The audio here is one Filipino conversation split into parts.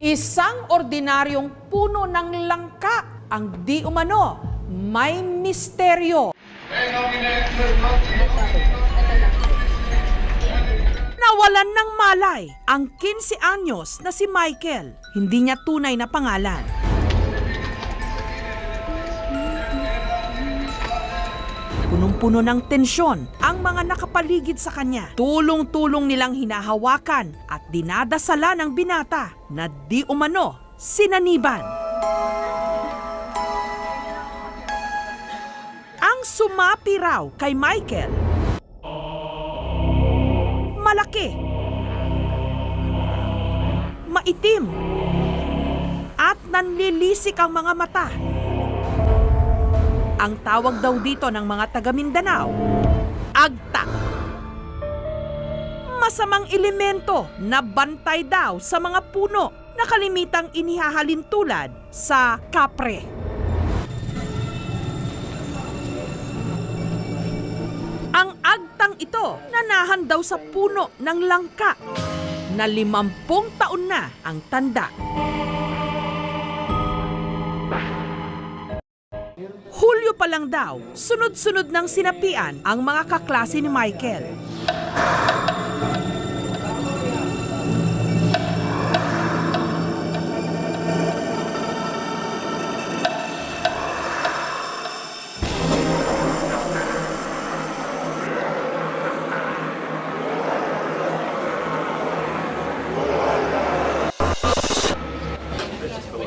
Isang ordinaryong puno ng langka ang di umano may misteryo. Nawalan ng malay ang 15 anyos na si Michael. Hindi niya tunay na pangalan. Punong-puno ng tensyon ang mga nakapaligid sa kanya. Tulong-tulong nilang hinahawakan at dinadasala ng binata na di umano sinaniban. Ang sumapi raw kay Michael, malaki, maitim, at nanlilisik ang mga mata. Ang tawag daw dito ng mga taga Mindanao, agta. Masamang elemento na bantay daw sa mga puno na kalimitang inihahalin tulad sa kapre. Ang agtang ito nanahan daw sa puno ng langka na limampung taon na ang tanda. Pa lang daw, sunod-sunod ng sinapian ang mga kaklase ni Michael.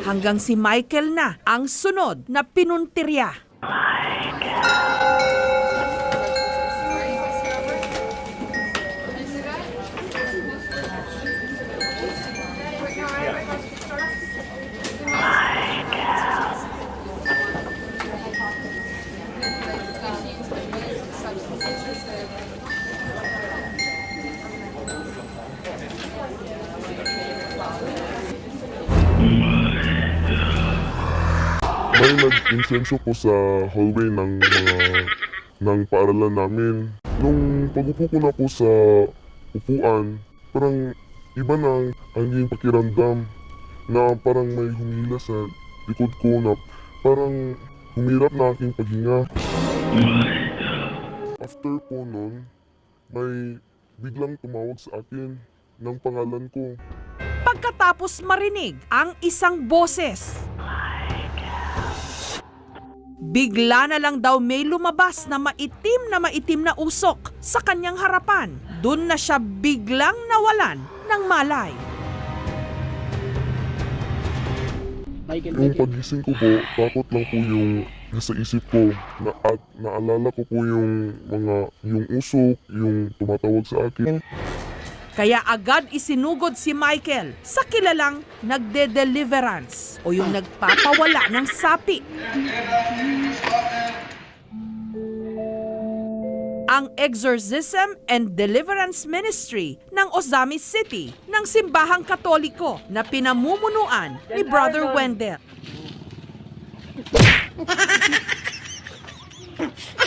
Hanggang si Michael na ang sunod na pinuntirya. Blind. May nag-insenso po sa hallway ng mga ng paaralan namin. Nung pagupo ko na po sa upuan, parang iba na ang aking pakiramdam na parang may humila sa likod ko na parang humirap na aking paghinga. After po nun, may biglang tumawag sa akin ng pangalan ko. Pagkatapos marinig ang isang boses. Bigla na lang daw may lumabas na maitim na maitim na usok sa kanyang harapan. Doon na siya biglang nawalan ng malay. Yung pagising ko po, takot lang po yung nasa isip ko na at naalala ko po yung mga yung usok, yung tumatawag sa akin. Kaya agad isinugod si Michael sa kilalang nagde-deliverance o yung nagpapawala ng sapi. Ang Exorcism and Deliverance Ministry ng Ozamis City ng Simbahang Katoliko na pinamumunuan ni Brother Wendell.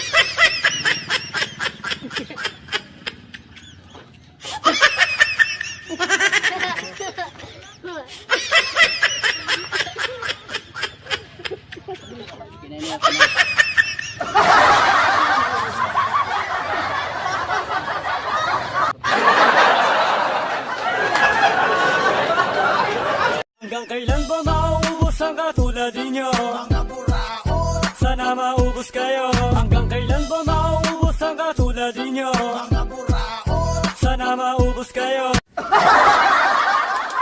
Hanggang kailan ba mauubos ang katulad ninyo? Mga buraot Sana maubos kayo Hanggang kailan ba mauubos ang katulad ninyo? Mga buraot Sana maubos kayo